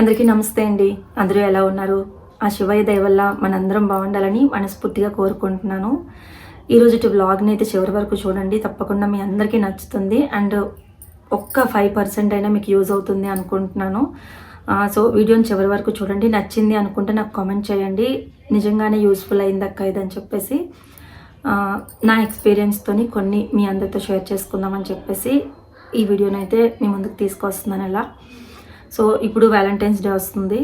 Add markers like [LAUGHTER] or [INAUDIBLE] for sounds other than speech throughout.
అందరికీ నమస్తే అండి. అందరూ ఎలా ఉన్నారు? ఆ శివయ్య దయ వల్ల మనందరం బాగుండాలని మనస్ఫూర్తిగా కోరుకుంటున్నాను. ఈరోజు వ్లాగ్ని అయితే చివరి వరకు చూడండి. తప్పకుండా మీ అందరికీ నచ్చుతుంది. అండ్ ఒక్క ఫైవ్ పర్సెంట్ అయినా మీకు యూజ్ అవుతుంది అనుకుంటున్నాను. సో వీడియోని చివరి వరకు చూడండి. నచ్చింది అనుకుంటే నాకు కామెంట్ చేయండి. నిజంగానే యూస్ఫుల్ అయిందక్క ఇదని చెప్పేసి. నా ఎక్స్పీరియన్స్తోని కొన్ని మీ అందరితో షేర్ చేసుకుందామని చెప్పేసి ఈ వీడియోనైతే అయితే మీ ముందుకు తీసుకొస్తున్నాను ఇలా. సో ఇప్పుడు వ్యాలంటైన్స్ డే వస్తుంది.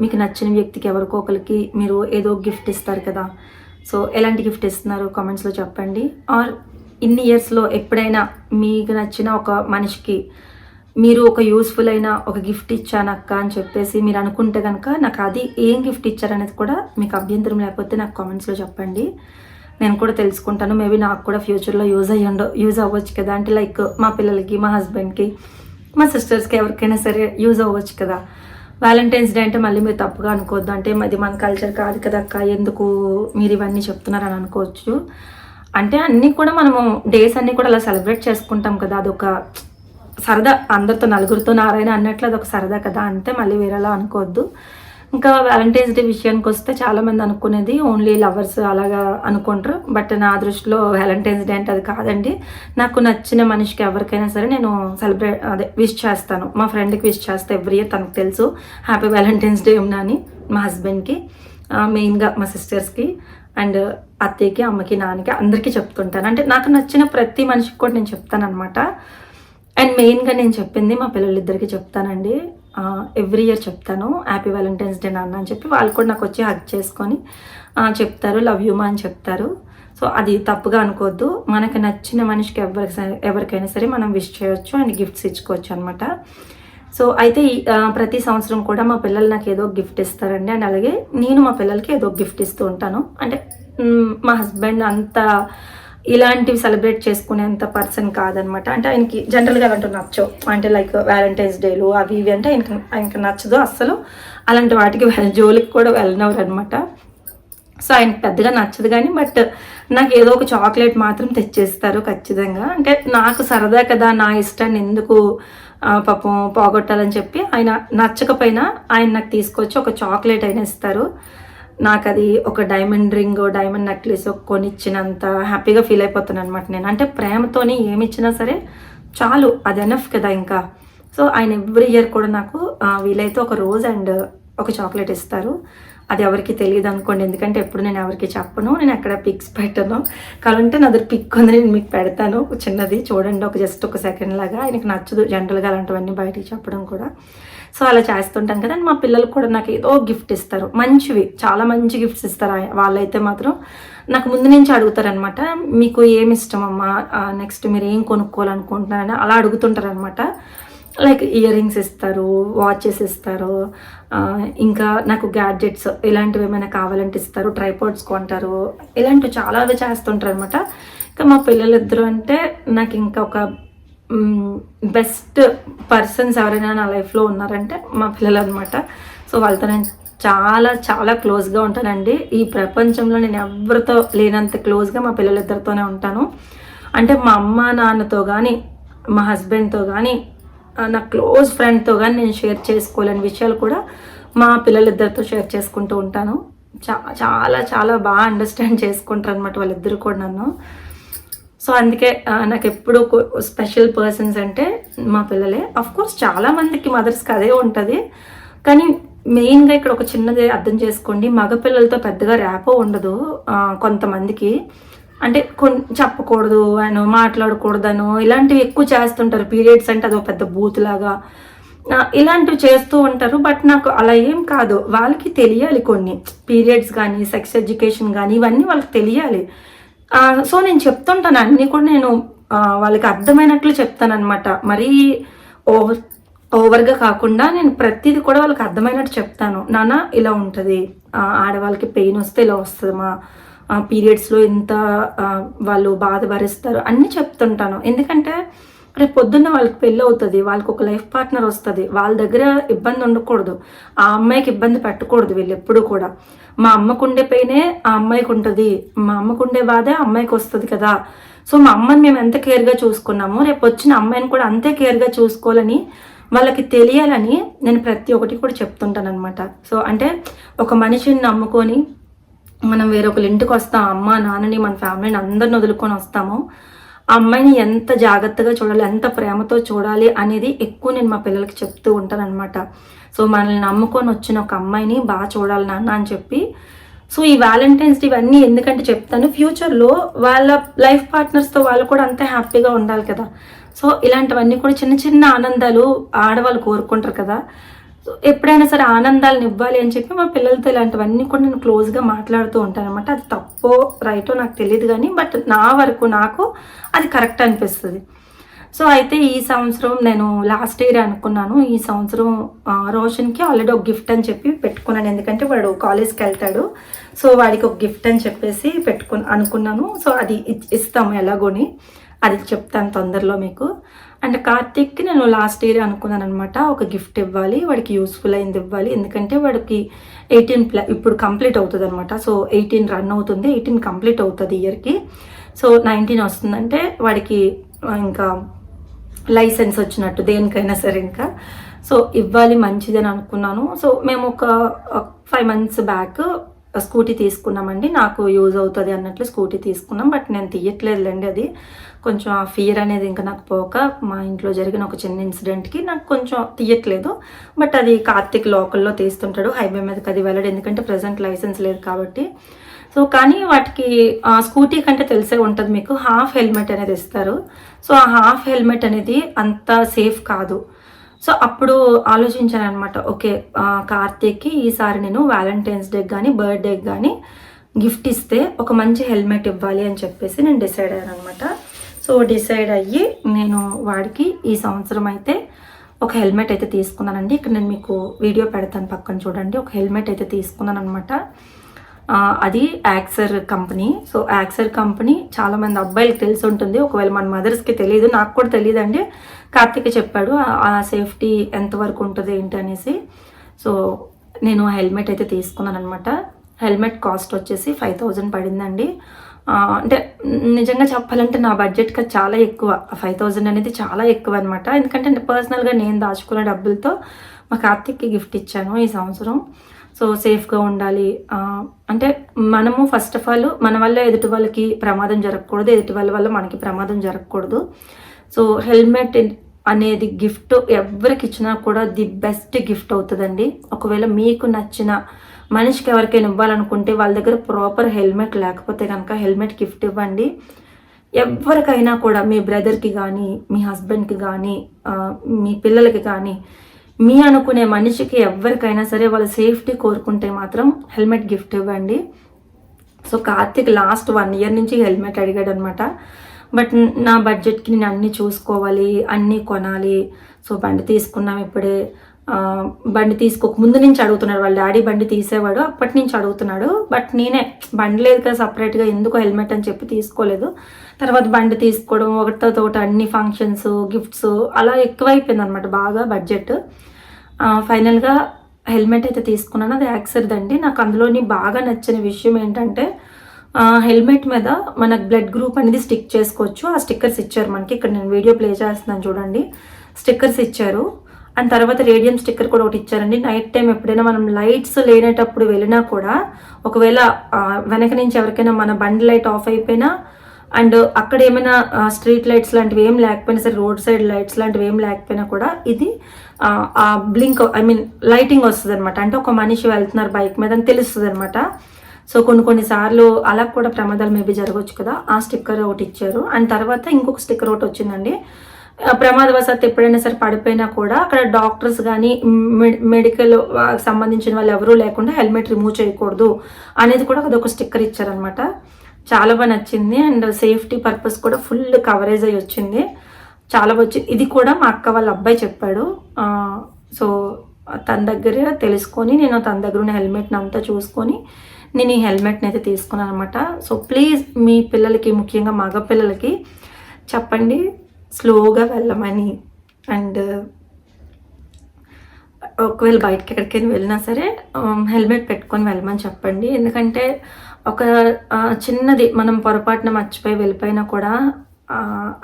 మీకు నచ్చిన వ్యక్తికి ఎవరికో ఒకరికి మీరు ఏదో గిఫ్ట్ ఇస్తారు కదా. సో ఎలాంటి గిఫ్ట్ ఇస్తున్నారు? కామెంట్స్లో చెప్పండి. ఆర్ ఇన్ని ఇయర్స్లో ఎప్పుడైనా మీకు నచ్చిన ఒక మనిషికి మీరు ఒక యూస్ఫుల్ అయిన ఒక గిఫ్ట్ ఇచ్చానక్క అని చెప్పేసి మీరు అనుకుంటే కనుక నాకు అది ఏం గిఫ్ట్ ఇచ్చారనేది కూడా మీకు అభ్యంతరం లేకపోతే నాకు కామెంట్స్లో చెప్పండి. నేను కూడా తెలుసుకుంటాను. మేబీ నాకు కూడా ఫ్యూచర్లో యూజ్ అయ్యండో యూజ్ అవ్వచ్చు కదా అంటే లైక్ మా పిల్లలకి మా హస్బెండ్కి మా సిస్టర్స్కి ఎవరికైనా సరే యూజ్ అవ్వచ్చు కదా. వ్యాలంటైన్స్ డే అంటే మళ్ళీ మీరు తప్పుగా అనుకోవద్దు. అంటే అది మన కల్చర్ కాదు కదా అక్క. ఎందుకు మీరు ఇవన్నీ చెప్తున్నారని అనుకోవచ్చు. అంటే అన్నీ కూడా మనము డేస్ అన్నీ కూడా అలా సెలబ్రేట్ చేసుకుంటాం కదా. అదొక సరదా. అందరితో నలుగురితో నారాయణ అన్నట్లు అది ఒక సరదా కదా. అంతే మళ్ళీ వేరేలా అనుకోవద్దు. ఇంకా వ్యాలంటైన్స్ డే విషయానికి వస్తే చాలామంది అనుకునేది ఓన్లీ లవర్స్ అలాగా అనుకుంటారు. బట్ నా దృష్టిలో వ్యాలంటైన్స్ డే అంటే అది కాదండి. నాకు నచ్చిన మనిషికి ఎవరికైనా సరే నేను సెలబ్రేట్ అదే విష్ చేస్తాను. మా ఫ్రెండ్కి విష్ చేస్తే ఎవ్రీ ఇయర్ తనకు తెలుసు. హ్యాపీ వ్యాలంటైన్స్ డే ఉన్నా అని మా హస్బెండ్కి మెయిన్గా మా సిస్టర్స్కి అండ్ అత్తయ్యకి అమ్మకి నాన్నకి అందరికీ చెప్తుంటాను. అంటే నాకు నచ్చిన ప్రతి మనిషికి కూడా నేను చెప్తాను అనమాట అండ్ మెయిన్గా నేను చెప్పింది మా పిల్లలిద్దరికి చెప్తానండి. ఎవ్రీ ఇయర్ చెప్తాను. హ్యాపీ వ్యాలంటైన్స్ డే నాన్న అని చెప్పి వాళ్ళు కూడా నాకు వచ్చి హక్ చేసుకొని చెప్తారు లవ్ యూ మా అని చెప్తారు. సో అది తప్పుగా అనుకోవద్దు. మనకు నచ్చిన మనిషికి ఎవరికి ఎవరికైనా సరే మనం విష్ చేయొచ్చు అండ్ గిఫ్ట్స్ ఇచ్చుకోవచ్చు అనమాట సో అయితే ప్రతి సంవత్సరం కూడా మా పిల్లలు నాకు ఏదో గిఫ్ట్ ఇస్తారండి. అండ్ అలాగే నేను మా పిల్లలకి ఏదో గిఫ్ట్ ఇస్తూ ఉంటాను. అంటే మా హస్బెండ్ అంత ఇలాంటివి సెలబ్రేట్ చేసుకునేంత పర్సన్ కాదనమాట. అంటే ఆయనకి జనరల్గా అలాంటివి నచ్చవు అంటే లైక్ వ్యాలంటైన్స్ డేలు అవి ఇవి అంటే ఆయనకి ఆయనకి నచ్చదు అస్సలు. అలాంటి వాటికి [LAUGHS] జోలికి కూడా వెళ్ళనవరు అనమాట సో ఆయనకి పెద్దగా నచ్చదు కానీ బట్ నాకు ఏదో ఒక చాక్లెట్ మాత్రం తెచ్చేస్తారు ఖచ్చితంగా. అంటే నాకు సరదా కదా నా ఇష్టాన్ని ఎందుకు పాపం పోగొట్టాలని చెప్పి ఆయన నచ్చకపోయినా ఆయన నాకు తీసుకొచ్చి ఒక చాక్లెట్ అయినా ఇస్తారు. నాకు అది ఒక డైమండ్ రింగ్ డైమండ్ నెక్లెస్ కొనిచ్చినంత హ్యాపీగా ఫీల్ అయిపోతాను అనమాట నేను. అంటే ప్రేమతోని ఏమి ఇచ్చినా సరే చాలు అది ఎనఫ్ కదా ఇంకా. సో ఆయన ఎవ్రీ ఇయర్ కూడా నాకు వీలైతే ఒక రోజ్ అండ్ ఒక చాక్లెట్ ఇస్తారు. అది ఎవరికి తెలియదు అనుకోండి ఎందుకంటే ఎప్పుడు నేను ఎవరికి చెప్పను నేను అక్కడ పిక్స్ పెట్టను. కావాలంటే నా దగ్గర పిక్ ఉంది నేను మీకు పెడతాను. చిన్నది చూడండి ఒక జస్ట్ ఒక సెకండ్ లాగా. ఆయనకు నచ్చదు జనరల్గా అలాంటివన్నీ బయటికి చెప్పడం కూడా. సో అలా చేస్తుంటాం కదా. మా పిల్లలు కూడా నాకు ఏదో గిఫ్ట్ ఇస్తారు. మంచివి. చాలా మంచి గిఫ్ట్స్ ఇస్తారు. వాళ్ళైతే మాత్రం నాకు ముందు నుంచి అడుగుతారనమాట మీకు ఏమి ఇష్టం అమ్మా నెక్స్ట్ మీరు ఏం కొనుక్కోవాలనుకుంటున్నారని అలా అడుగుతుంటారనమాట లైక్ ఇయర్ రింగ్స్ ఇస్తారు వాచెస్ ఇస్తారు ఇంకా నాకు గ్యాడ్జెట్స్ ఇలాంటివి ఏమైనా కావాలంటే ఇస్తారు ట్రైపాడ్స్ కొంటారు ఇలాంటివి చాలా చేస్తుంటారు అనమాట ఇంకా మా పిల్లలిద్దరూ అంటే నాకు ఇంకా ఒక బెస్ట్ పర్సన్స్ ఎవరైనా నా లైఫ్లో ఉన్నారంటే మా పిల్లలు అనమాట సో వాళ్ళతో నేను చాలా చాలా క్లోజ్గా ఉంటానండి. ఈ ప్రపంచంలో నేను ఎవరితో లేనంత క్లోజ్గా మా పిల్లలిద్దరితోనే ఉంటాను. అంటే మా అమ్మ నాన్నతో కానీ మా హస్బెండ్తో కానీ నా క్లోజ్ ఫ్రెండ్తో కానీ నేను షేర్ చేసుకోలేని విషయాలు కూడా మా పిల్లలిద్దరితో షేర్ చేసుకుంటూ ఉంటాను. చా చాలా చాలా బాగా అండర్స్టాండ్ చేసుకుంటారు అనమాట వాళ్ళిద్దరు కూడా నన్ను. సో అందుకే నాకు ఎప్పుడు స్పెషల్ పర్సన్స్ అంటే మా పిల్లలే. అఫ్ కోర్స్ చాలా మందికి మదర్స్కి అదే ఉంటుంది. కానీ మెయిన్గా ఇక్కడ ఒక చిన్నది అర్థం చేసుకోండి. మగ పిల్లలతో పెద్దగా ర్యాపో ఉండదు కొంతమందికి. అంటే కొన్ని చెప్పకూడదు అని మాట్లాడకూడదను ఇలాంటివి ఎక్కువ చేస్తుంటారు. పీరియడ్స్ అంటే అదొక పెద్ద బూత్ లాగా. ఇలాంటివి చేస్తూ ఉంటారు. బట్ నాకు అలా ఏం కాదు. వాళ్ళకి తెలియాలి కొన్ని. పీరియడ్స్ కానీ సెక్స్ ఎడ్యుకేషన్ కానీ ఇవన్నీ వాళ్ళకి తెలియాలి. సో నేను చెప్తుంటాను అన్నీ కూడా నేను వాళ్ళకి అర్థమైనట్లు చెప్తానమాట మరీ ఓవర్ ఓవర్గా కాకుండా నేను ప్రతిదీ కూడా వాళ్ళకి అర్థమైనట్టు చెప్తాను. నాన్న ఇలా ఉంటుంది. ఆడవాళ్ళకి పెయిన్ వస్తే ఇలా వస్తుందమ్మా. పీరియడ్స్లో ఇంత వాళ్ళు బాధ భరిస్తారు అన్నీ చెప్తుంటాను. ఎందుకంటే రేపు పొద్దున్న వాళ్ళకి పెళ్ళి అవుతుంది వాళ్ళకి ఒక లైఫ్ పార్ట్నర్ వస్తుంది వాళ్ళ దగ్గర ఇబ్బంది ఉండకూడదు. ఆ అమ్మాయికి ఇబ్బంది పెట్టకూడదు వీళ్ళు ఎప్పుడు కూడా. మా అమ్మకుండే పెయినే ఆ అమ్మాయికి ఉంటుంది. మా అమ్మకు ఉండే బాధే అమ్మాయికి వస్తుంది కదా. సో మా అమ్మని మేము ఎంత కేర్గా చూసుకున్నామో రేపు వచ్చిన అమ్మాయిని కూడా అంతే కేర్గా చూసుకోవాలని వాళ్ళకి తెలియాలని నేను ప్రతి ఒక్కటి కూడా చెప్తుంటాను అనమాట సో అంటే ఒక మనిషిని నమ్ముకొని మనం వేరొకరి ఇంటికి వస్తాం అమ్మ నాన్నని మన ఫ్యామిలీని అందరిని వదులుకొని వస్తాము. ఆ అమ్మాయిని ఎంత జాగ్రత్తగా చూడాలి ఎంత ప్రేమతో చూడాలి అనేది ఎక్కువ నేను మా పిల్లలకి చెప్తూ ఉంటాను అనమాట సో మనల్ని నమ్ముకొని వచ్చిన ఒక అమ్మాయిని బాగా చూడాలి నాన్న అని చెప్పి. సో ఈ వ్యాలంటైన్స్ డే ఇవన్నీ ఎందుకంటే చెప్తాను. ఫ్యూచర్లో వాళ్ళ లైఫ్ పార్ట్నర్స్తో వాళ్ళు కూడా అంత హ్యాపీగా ఉండాలి కదా. సో ఇలాంటివన్నీ కూడా చిన్న చిన్న ఆనందాలు ఆడవాళ్ళు కోరుకుంటారు కదా. సో ఎప్పుడైనా సరే ఆనందాలను ఇవ్వాలి అని చెప్పి మా పిల్లలతో ఇలాంటివన్నీ కూడా నేను క్లోజ్గా మాట్లాడుతూ ఉంటాను అనమాట అది తప్పో రైటో నాకు తెలియదు కానీ బట్ నా వరకు నాకు అది కరెక్ట్ అనిపిస్తుంది. సో అయితే ఈ సంవత్సరం నేను లాస్ట్ ఇయర్ అనుకున్నాను. ఈ సంవత్సరం రోషన్కి ఆల్రెడీ ఒక గిఫ్ట్ అని చెప్పి పెట్టుకున్నాను. ఎందుకంటే వాడు కాలేజ్కి వెళ్తాడు. సో వాడికి ఒక గిఫ్ట్ అని చెప్పేసి పెట్టుకు అనుకున్నాను. సో అది ఇ- ఇస్తాము ఎలాగోని. అది చెప్తాను తొందరలో మీకు. అండ్ కార్తీక్కి నేను లాస్ట్ ఇయర్ అనుకున్నాను అనమాట ఒక గిఫ్ట్ ఇవ్వాలి వాడికి యూస్ఫుల్ అయింది ఇవ్వాలి. ఎందుకంటే వాడికి ఎయిటీన్ ప్ల ఇప్పుడు కంప్లీట్ అవుతుంది అనమాట సో ఎయిటీన్ రన్ అవుతుంది ఎయిటీన్ కంప్లీట్ అవుతుంది ఇయర్కి సో నైన్టీన్ వస్తుందంటే వాడికి ఇంకా లైసెన్స్ వచ్చినట్టు దేనికైనా సరే ఇంకా. సో ఇవ్వాలి మంచిదని అనుకున్నాను. సో మేము ఒక ఫైవ్ మంత్స్ బ్యాక్ స్కూటీ తీసుకున్నామండి. నాకు యూజ్ అవుతుంది అన్నట్లు స్కూటీ తీసుకున్నాం. బట్ నేను తీయట్లేదులేండి అది. కొంచెం ఆ ఫియర్ అనేది ఇంకా నాకు పోక మా ఇంట్లో జరిగిన ఒక చిన్న ఇన్సిడెంట్కి నాకు కొంచెం తీయట్లేదు. బట్ అది కార్తిక్ లోకల్లో తీస్తుంటాడు. హైవే మీదకి అది వెళ్ళడు. ఎందుకంటే ప్రజెంట్ లైసెన్స్ లేదు కాబట్టి. సో కానీ వాటికి ఆ, స్కూటీ కంటే తెలిసే ఉంటుంది మీకు. హాఫ్ హెల్మెట్ అనేది ఇస్తారు. సో ఆ హాఫ్ హెల్మెట్ అనేది అంత సేఫ్ కాదు. సో అప్పుడు ఆలోచించాను అనమాట ఓకే కార్తీక్కి ఈసారి నేను వ్యాలంటైన్స్ డే కానీ బర్త్డేకి కానీ గిఫ్ట్ ఇస్తే ఒక మంచి హెల్మెట్ ఇవ్వాలి అని చెప్పేసి నేను డిసైడ్ అయ్యాను అనమాట సో డిసైడ్ అయ్యి నేను వాడికి ఈ సంవత్సరం అయితే ఒక హెల్మెట్ అయితే తీసుకున్నానండి. ఇక్కడ నేను మీకు వీడియో పెడతాను పక్కన చూడండి. ఒక హెల్మెట్ అయితే తీసుకున్నాను అనమాట అది Axor company so Axor company చాలామంది అబ్బాయిలకు తెలిసి ఉంటుంది ఒకవేళ మన మదర్స్కి తెలియదు నాకు కూడా తెలియదండి. కార్తిక్ చెప్పాడు ఆ- సేఫ్టీ ఎంతవరకు ఉంటుంది ఏంటి అనేసి. సో నేను హెల్మెట్ అయితే తీసుకున్నాను అనమాట హెల్మెట్ కాస్ట్ వచ్చేసి ఫైవ్ థౌజండ్ పడిందండి. అంటే నిజంగా చెప్పాలంటే నా బడ్జెట్కి చాలా ఎక్కువ. ఫైవ్ థౌజండ్ అనేది చాలా ఎక్కువ అనమాట ఎందుకంటే పర్సనల్గా నేను దాచుకున్న డబ్బులతో మా కార్తిక్కి గిఫ్ట్ ఇచ్చాను ఈ సంవత్సరం. సో సేఫ్గా ఉండాలి. అంటే మనము ఫస్ట్ ఆఫ్ ఆల్ మన వల్ల ఎదుటి వాళ్ళకి ప్రమాదం జరగకూడదు ఎదుటి వాళ్ళ వల్ల మనకి ప్రమాదం జరగకూడదు. సో హెల్మెట్ అనేది గిఫ్ట్ ఎవరికి ఇచ్చినా కూడా ది బెస్ట్ గిఫ్ట్ అవుతుందండి. ఒకవేళ మీకు నచ్చిన మనిషికి ఎవరికైనా ఇవ్వాలనుకుంటే వాళ్ళ దగ్గర ప్రాపర్ హెల్మెట్ లేకపోతే కనుక హెల్మెట్ గిఫ్ట్ ఇవ్వండి. ఎవరికైనా కూడా మీ బ్రదర్కి కానీ మీ హస్బెండ్కి కానీ మీ పిల్లలకి కానీ మీ అనుకునే మనిషికి ఎవరికైనా సరే వాళ్ళ సేఫ్టీ కోరుకుంటే మాత్రం హెల్మెట్ గిఫ్ట్ ఇవ్వండి. So Karthik last one year నుంచి హెల్మెట్ అడిగాడు అనమాట బట్ నా బడ్జెట్కి నేను అన్నీ చూసుకోవాలి అన్నీ కొనాలి. సో బండి తీసుకున్నాం ఇప్పుడే. బండి తీసుకోక ముందు నుంచి అడుగుతున్నాడు వాళ్ళ డాడీ బండి తీసేవాడు అప్పటి నుంచి అడుగుతున్నాడు. బట్ నేనే బండి లేదు కదా సపరేట్గా ఎందుకో హెల్మెట్ అని చెప్పి తీసుకోలేదు. తర్వాత బండి తీసుకోవడం ఒకటితో ఒకటి అన్ని ఫంక్షన్స్ గిఫ్ట్స్ అలా ఎక్కువైపోయింది అనమాట బాగా బడ్జెట్ ఫైనల్గా హెల్మెట్ అయితే తీసుకున్నాను. అది యాక్సర్ది అండి. నాకు అందులోని బాగా నచ్చిన విషయం ఏంటంటే హెల్మెట్ మీద మనకు బ్లడ్ గ్రూప్ అనేది స్టిక్ చేసుకోవచ్చు. ఆ స్టిక్కర్స్ ఇచ్చారు మనకి. ఇక్కడ నేను వీడియో ప్లే చేస్తున్నాను చూడండి. స్టిక్కర్స్ ఇచ్చారు. అండ్ తర్వాత రేడియం స్టిక్కర్ కూడా ఒకటి ఇచ్చారండి. నైట్ టైం ఎప్పుడైనా మనం లైట్స్ లేనేటప్పుడు వెళ్ళినా కూడా ఒకవేళ వెనక నుంచి ఎవరికైనా మన బండి లైట్ ఆఫ్ అయిపోయినా అండ్ అక్కడ ఏమైనా స్ట్రీట్ లైట్స్ లాంటివి ఏం లేకపోయినా సరే రోడ్ సైడ్ లైట్స్ లాంటివి ఏం లేకపోయినా కూడా ఇది ఆ, బ్లింక్ ఐ మీన్ లైటింగ్ వస్తుంది అనమాట అంటే ఒక మనిషి వెళ్తున్నారు బైక్ మీద అని తెలుస్తుంది అనమాట సో కొన్ని కొన్ని సార్లు అలా కూడా ప్రమాదాలు మేబీ జరగవచ్చు కదా. ఆ స్టిక్కర్ ఒకటి ఇచ్చారు. అండ్ తర్వాత ఇంకొక స్టిక్కర్ ఒకటి వచ్చిందండి. ప్రమాదవశాత్తు ఎప్పుడైనా సరే పడిపోయినా కూడా అక్కడ డాక్టర్స్ కానీ మెడికల్ సంబంధించిన వాళ్ళు ఎవరూ లేకుండా హెల్మెట్ రిమూవ్ చేయకూడదు అనేది కూడా అదొక స్టిక్కర్ ఇచ్చారనమాట చాలా బాగా నచ్చింది అండ్ సేఫ్టీ పర్పస్ కూడా ఫుల్ కవరేజ్ అయ్యి వచ్చింది. చాలా వచ్చి ఇది కూడా మా అక్క వాళ్ళ అబ్బాయి చెప్పాడు. సో తన దగ్గర తెలుసుకొని నేను తన దగ్గర ఉన్న హెల్మెట్ని అంతా చూసుకొని నేను ఈ హెల్మెట్ని అయితే తీసుకున్నాను అనమాట సో ప్లీజ్ మీ పిల్లలకి ముఖ్యంగా మగ పిల్లలకి చెప్పండి. స్లోగా వెళ్ళమని అండ్ ఒకవేళ బయటకి ఎక్కడికైనా వెళ్ళినా సరే um, హెల్మెట్ పెట్టుకొని వెళ్ళమని చెప్పండి. ఎందుకంటే ఒక చిన్నది మనం పొరపాటున మర్చిపోయి వెళ్ళిపోయినా కూడా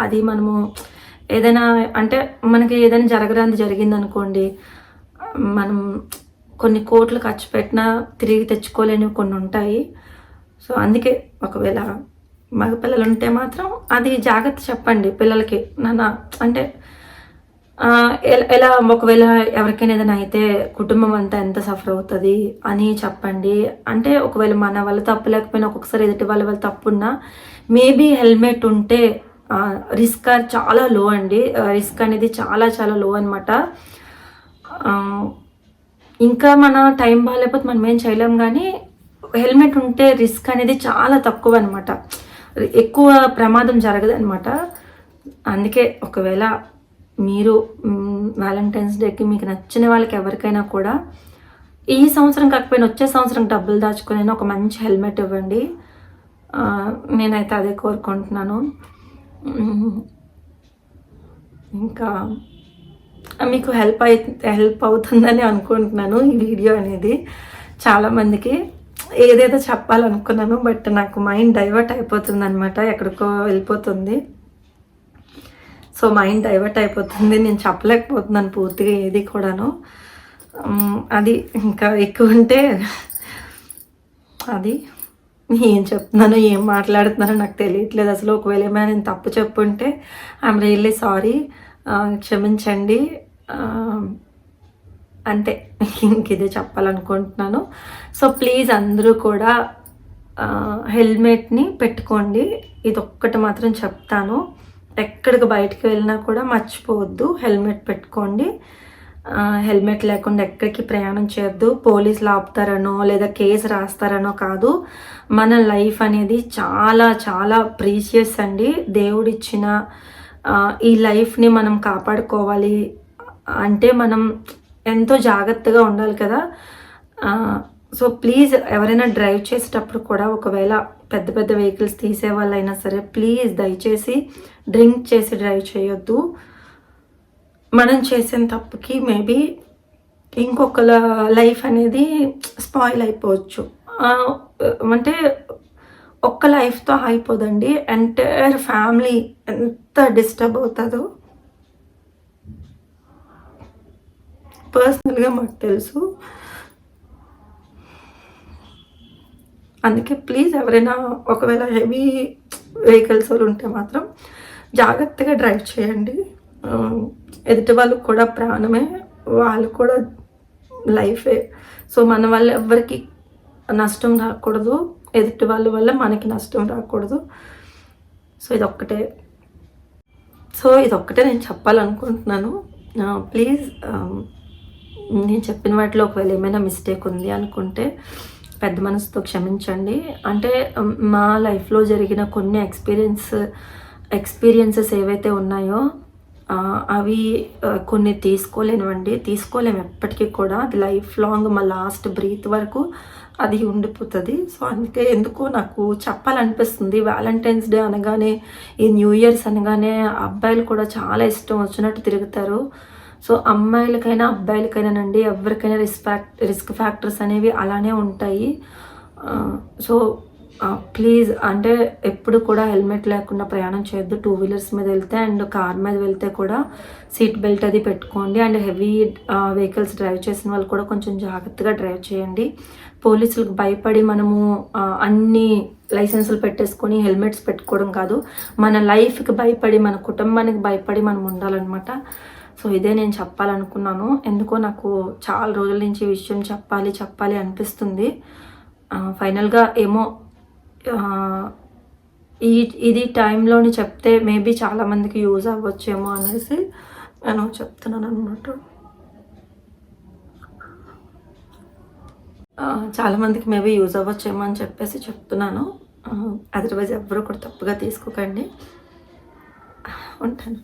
అది మనము ఏదైనా అంటే మనకి ఏదైనా జరగరాంది జరిగింది అనుకోండి మనం కొన్ని కోట్లు ఖర్చు పెట్టినా తిరిగి తెచ్చుకోలేనివి కొన్ని ఉంటాయి. సో అందుకే ఒకవేళ మగ పిల్లలు ఉంటే మాత్రం అది జాగ్రత్త చెప్పండి పిల్లలకి. నాన్న అంటే ఎలా ఒకవేళ ఎవరికైనా ఏదైనా అయితే కుటుంబం అంతా ఎంత సఫర్ అవుతుంది అని చెప్పండి. అంటే ఒకవేళ మన వల్ల తప్పు లేకపోయినా ఒక్కొక్కసారి ఎదుటి వాళ్ళ వల్ల తప్పు ఉన్నా మేబీ హెల్మెట్ ఉంటే రిస్క్ చాలా లో అండి. రిస్క్ అనేది చాలా చాలా లో అనమాట ఇంకా మన టైం బాగాలేకపోతే మనం ఏం చేయలేం కానీ హెల్మెట్ ఉంటే రిస్క్ అనేది చాలా తక్కువ అనమాట ఎక్కువ ప్రమాదం జరగదు అనమాట అందుకే ఒకవేళ మీరు వ్యాలంటైన్స్ డేకి మీకు నచ్చిన వాళ్ళకి ఎవరికైనా కూడా ఈ సంవత్సరం కాకపోయినా వచ్చే సంవత్సరం డబ్బులు దాచుకుని ఒక మంచి హెల్మెట్ ఇవ్వండి. నేనైతే అదే కోరుకుంటున్నాను. ఇంకా మీకు హెల్ప్ అయి హెల్ప్ అవుతుందని అనుకుంటున్నాను ఈ వీడియో అనేది. చాలామందికి ఏదేదో చెప్పాలనుకున్నాను బట్ నాకు మైండ్ డైవర్ట్ అయిపోతుంది అనమాట ఎక్కడికో వెళ్ళిపోతుంది. సో మైండ్ డైవర్ట్ అయిపోతుంది. నేను చెప్పలేకపోతున్నాను పూర్తిగా ఏది కూడాను. అది ఇంకా ఎక్కువ ఉంటే అది ఏం చెప్తున్నానో ఏం మాట్లాడుతున్నానో నాకు తెలియట్లేదు. అసలు ఒకవేళ ఏమైనా నేను తప్పు చెప్పుంటే ఐఎమ్ రియల్లీ సారీ క్షమించండి. అంతే. ఇంక ఇదే చెప్పాలనుకుంటున్నాను. సో ప్లీజ్ అందరూ కూడా హెల్మెట్ని పెట్టుకోండి. ఇది ఒక్కటి మాత్రం చెప్తాను. ఎక్కడికి బయటకు వెళ్ళినా కూడా మర్చిపోవద్దు. హెల్మెట్ పెట్టుకోండి. హెల్మెట్ లేకుండా ఎక్కడికి ప్రయాణం చేయొద్దు. పోలీసులు ఆపుతారనో లేదా కేసు రాస్తారనో కాదు. మన లైఫ్ అనేది చాలా చాలా ప్రీషియస్ అండి. దేవుడిచ్చిన ఈ లైఫ్ని మనం కాపాడుకోవాలి. అంటే మనం ఎంతో జాగ్రత్తగా ఉండాలి కదా. సో ప్లీజ్ ఎవరైనా డ్రైవ్ చేసేటప్పుడు కూడా ఒకవేళ పెద్ద పెద్ద వెహికల్స్ తీసే వాళ్ళైనా సరే ప్లీజ్ దయచేసి డ్రింక్ చేసి డ్రైవ్ చేయొద్దు. మనం చేసిన తప్పుకి మేబీ ఇంకొకల లైఫ్ అనేది స్పాయిల్ అయిపోవచ్చు. అంటే ఒక్క లైఫ్తో అయిపోదండి ఎంటైర్ ఫ్యామిలీ ఎంత డిస్టర్బ్ అవుతుందో. పర్సనల్గా మాకు తెలుసు. అందుకే ప్లీజ్ ఎవరైనా ఒకవేళ హెవీ వెహికల్స్ వాళ్ళు ఉంటే మాత్రం జాగ్రత్తగా డ్రైవ్ చేయండి. ఎదుటి వాళ్ళకు కూడా ప్రాణమే వాళ్ళు కూడా లైఫే. సో మన వల్ల ఎవరికి నష్టం రాకూడదు. ఎదుటి వాళ్ళ వల్ల మనకి నష్టం రాకూడదు. సో ఇదొక్కటే. సో ఇదొక్కటే నేను చెప్పాలనుకుంటున్నాను. ప్లీజ్ నేను చెప్పిన వాటిలో ఒకవేళ ఏమైనా మిస్టేక్ ఉంది అనుకుంటే పెద్ద మనసుతో క్షమించండి. అంటే మా లైఫ్లో జరిగిన కొన్ని ఎక్స్పీరియన్స్ ఎక్స్పీరియన్సెస్ ఏవైతే ఉన్నాయో అవి కొన్ని తీసుకోలేనివండి. తీసుకోలేము ఎప్పటికీ కూడా. అది లైఫ్ లాంగ్ మా లాస్ట్ బ్రీత్ వరకు అది ఉండిపోతుంది. సో అందుకే ఎందుకో నాకు చెప్పాలనిపిస్తుంది. వ్యాలంటైన్స్ డే అనగానే ఈ న్యూ ఇయర్స్ అనగానే అబ్బాయిలు కూడా చాలా ఇష్టం వచ్చినట్టు తిరుగుతారు. సో అమ్మాయిలకైనా అబ్బాయిలకైనానండి ఎవరికైనా రిస్పాక్ట్ రిస్క్ ఫ్యాక్టర్స్ అనేవి అలానే ఉంటాయి. సో ప్లీజ్ అంటే ఎప్పుడు కూడా హెల్మెట్ లేకుండా ప్రయాణం చేయొద్దు. టూ వీలర్స్ మీద వెళ్తే అండ్ కార్ మీద వెళ్తే కూడా సీట్ బెల్ట్ అది పెట్టుకోండి. అండ్ హెవీ వెహికల్స్ డ్రైవ్ చేసిన వాళ్ళు కూడా కొంచెం జాగ్రత్తగా డ్రైవ్ చేయండి. పోలీసులకు భయపడి మనము అన్ని లైసెన్సులు పెట్టేసుకొని హెల్మెట్స్ పెట్టుకోవడం కాదు. మన లైఫ్కి భయపడి మన కుటుంబానికి భయపడి మనం ఉండాలన్నమాట. సో ఇదే నేను చెప్పాలనుకున్నాను. ఎందుకో నాకు చాలా రోజుల నుంచి ఈ విషయం చెప్పాలి చెప్పాలి అనిపిస్తుంది. ఫైనల్గా ఏమో ఈ ఇది టైంలోని చెప్తే మేబీ చాలామందికి యూజ్ అవ్వచ్చేమో అనేసి నేను చెప్తున్నాను అనమాట చాలామందికి మేబీ యూజ్ అవ్వచ్చేమో అని చెప్పేసి చెప్తున్నాను. అదర్వైజ్ ఎవరు కూడా తప్పుగా తీసుకోకండి. ఉంటాను.